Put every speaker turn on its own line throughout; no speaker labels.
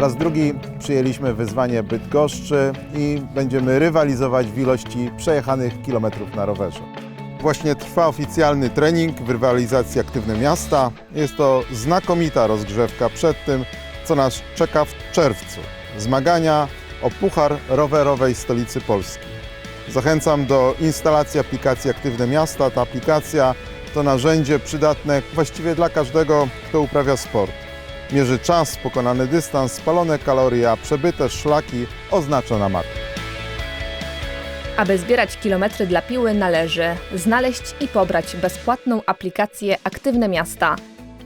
raz drugi przyjęliśmy wyzwanie Bydgoszczy i będziemy rywalizować w ilości przejechanych kilometrów na rowerze. Właśnie trwa oficjalny trening w rywalizacji Aktywne Miasta. Jest to znakomita rozgrzewka przed tym, co nas czeka w czerwcu. Zmagania o Puchar Rowerowej Stolicy Polski. Zachęcam do instalacji aplikacji Aktywne Miasta. Ta aplikacja to narzędzie przydatne właściwie dla każdego, kto uprawia sport. Mierzy czas, pokonany dystans, spalone kalorie, a przebyte szlaki oznacza na mapie.
Aby zbierać kilometry dla piły należy znaleźć i pobrać bezpłatną aplikację Aktywne Miasta.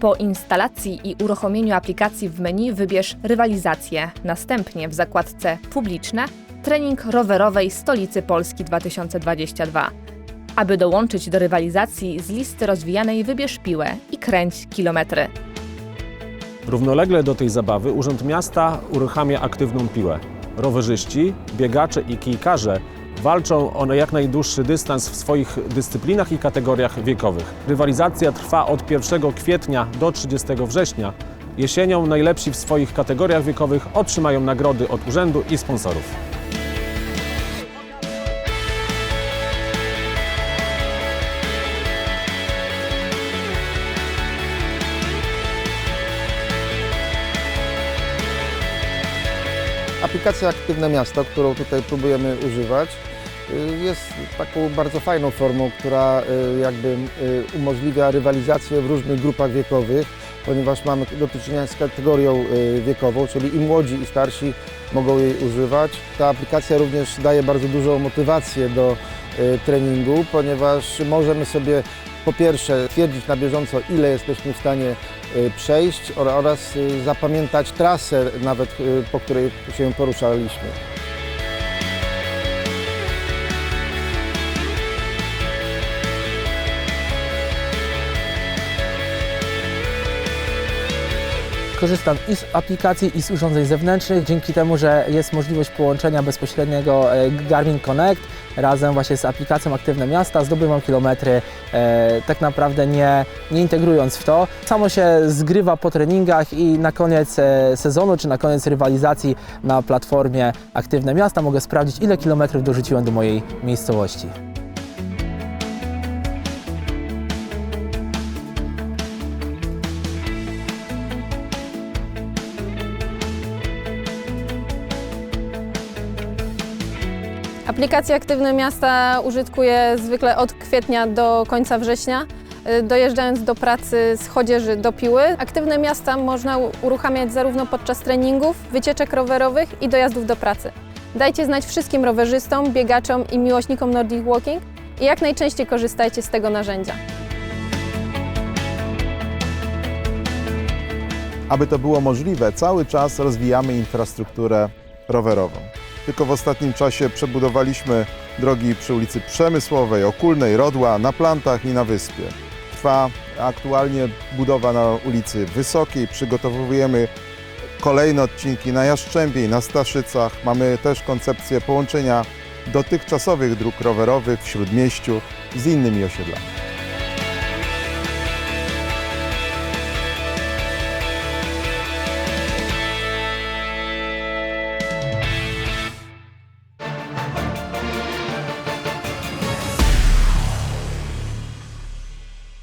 Po instalacji i uruchomieniu aplikacji w menu wybierz rywalizację. Następnie w zakładce Publiczne trening rowerowej Stolicy Polski 2022. Aby dołączyć do rywalizacji z listy rozwijanej wybierz piłę i kręć kilometry.
Równolegle do tej zabawy Urząd Miasta uruchamia aktywną piłę. Rowerzyści, biegacze i kijkarze walczą o jak najdłuższy dystans w swoich dyscyplinach i kategoriach wiekowych. Rywalizacja trwa od 1 kwietnia do 30 września. Jesienią najlepsi w swoich kategoriach wiekowych otrzymają nagrody od urzędu i sponsorów.
Aplikacja Aktywne Miasto, którą tutaj próbujemy używać, y, jest taką bardzo fajną formą, która y, jakby y, umożliwia rywalizację w różnych grupach wiekowych, ponieważ mamy do czynienia z kategorią wiekową, czyli i młodzi i starsi mogą jej używać. Ta aplikacja również daje bardzo dużą motywację do treningu, ponieważ możemy sobie po pierwsze twierdzić na bieżąco, ile jesteśmy w stanie przejść ora- oraz y, zapamiętać trasę nawet, y, po której się poruszaliśmy.
Korzystam i z aplikacji, i z urządzeń zewnętrznych, dzięki temu, że jest możliwość połączenia bezpośredniego e, Garmin Connect razem właśnie z aplikacją Aktywne Miasta, zdobywam kilometry, e, tak naprawdę nie, nie integrując w to. Samo się zgrywa po treningach i na koniec e, sezonu, czy na koniec rywalizacji na platformie Aktywne Miasta mogę sprawdzić, ile kilometrów dorzuciłem do mojej miejscowości.
Aplikację Aktywne Miasta użytkuję zwykle od kwietnia do końca września. y, Dojeżdżając do pracy z Chodzieży do Piły. Aktywne Miasta można uruchamiać zarówno podczas treningów, wycieczek rowerowych i dojazdów do pracy. Dajcie znać wszystkim rowerzystom, biegaczom i miłośnikom Nordic Walking i jak najczęściej korzystajcie z tego narzędzia.
Aby to było możliwe, cały czas rozwijamy infrastrukturę rowerową. Tylko w ostatnim czasie przebudowaliśmy drogi przy ulicy Przemysłowej, Okulnej, Rodła, na Plantach i na Wyspie. Trwa aktualnie budowa na ulicy Wysokiej, przygotowujemy kolejne odcinki na Jaszczębiej, na Staszycach. Mamy też koncepcję połączenia dotychczasowych dróg rowerowych w Śródmieściu z innymi osiedlami.